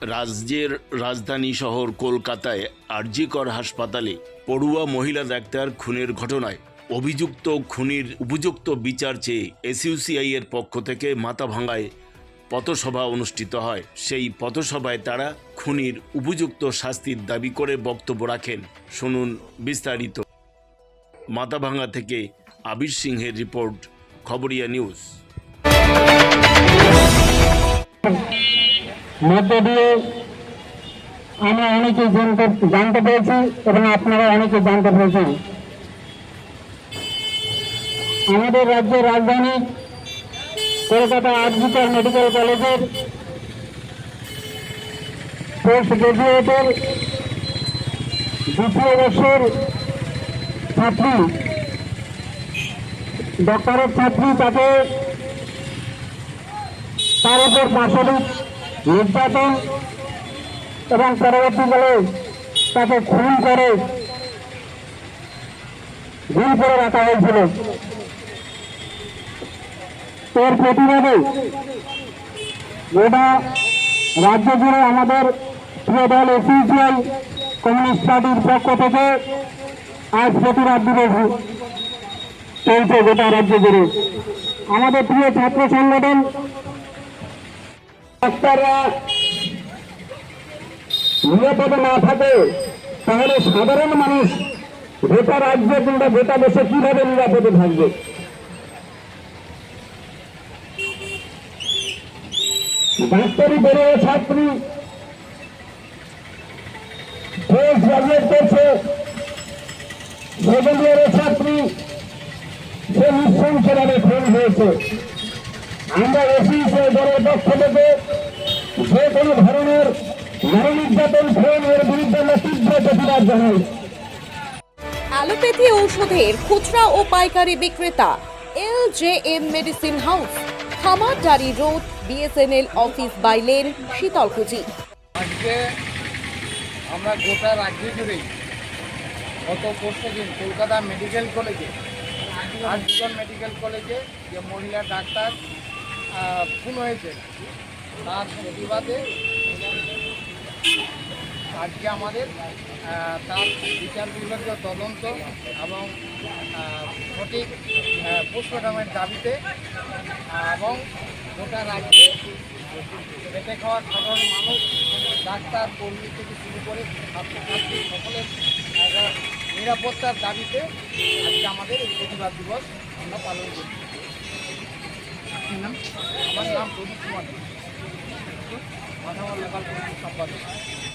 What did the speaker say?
রাজ্যের রাজধানী শহর কলকাতায় আরজিকর হাসপাতালে পড়ুয়া মহিলা ডাক্তার খুনের ঘটনায় অভিযুক্ত খুনির উপযুক্ত বিচার চেয়ে এসইউসিআই এর পক্ষ থেকে মাথাভাঙ্গায় পথসভা অনুষ্ঠিত হয়। সেই পথসভায় তারা খুনির উপযুক্ত শাস্তির দাবি করে বক্তব্য রাখেন। শুনুন বিস্তারিত। মাথাভাঙ্গা থেকে আবির সিংহের রিপোর্ট, খবরিয়া নিউজ। মধ্য দিয়ে আমরা অনেকে জানতে জানতে পেরেছি এবং আপনারা অনেকে জানতে পেরেছেন। আমাদের রাজ্যের রাজধানী কলকাতা আরজিকর মেডিকেল কলেজের পোস্ট গ্রাজুয়েটের দ্বিতীয় বর্ষের ছাত্রী, ডক্টরের ছাত্রী তাকে তার উপর পাশবিক নির্যাতন এবং পরবর্তীকালে তাকে খুন করে গুম করে রাখা হয়েছিল। এর প্রতিবাদে গোটা রাজ্য জুড়ে আমাদের প্রিয় দল এসিসিআই কমিউনিস্ট পার্টির পক্ষ থেকে আজ প্রতিবাদ দিবস চলছে গোটা রাজ্য জুড়ে। আমাদের প্রিয় ছাত্র সংগঠন ডাক্তাররা নিরাপদে না থাকে, তাহলে সাধারণ মানুষ গোটা রাজ্যে কিংবা গোটা দেশে কীভাবে নিরাপদে থাকবে? ডাক্তারি বেরোয় ছাত্রী পোস্ট গ্রাজুয়েট করছে। সেকেন্ড ইয়ারের ছাত্রী সে নৃশংসভাবে খুন হয়েছে। আমরা এসিসে দলের পক্ষ থেকে যে কোনো ধরনের নারী নির্যাতন এর বিরুদ্ধে আমরা তীব্র প্রতিবাদ জানাই। অ্যালোপ্যাথি ঔষধের খুচরা ও পাইকারি বিক্রেতা L J M medicine house Khamardari road BSNL office bylane Sitalkuchi. আজকে আমরা গোটা রাজ্য জুড়েই গত পরশু দিন কলকাতা মেডিকেল কলেজে আর্জিকন মেডিকেল কলেজে যে মহিলা ডাক্তার খুন হয়েছে। তার প্রতিবাদে আজকে আমাদের তার বিচার বিভাগীয় তদন্ত এবং সঠিক পোস্টমর্টমের দাবিতে এবং গোটা রাজ্যে খেটে খাওয়া সাধারণ মানুষ, ডাক্তার, কর্মী থেকে শুরু করে ছাত্রছাত্রী সকলের নিরাপত্তার দাবিতে আজকে আমাদের এই প্রতিবাদ দিবস আমরা পালন করছি। আপনার নাম আমার নাম প্রদীপ কুমার। কথা লোকাল সম্পাদক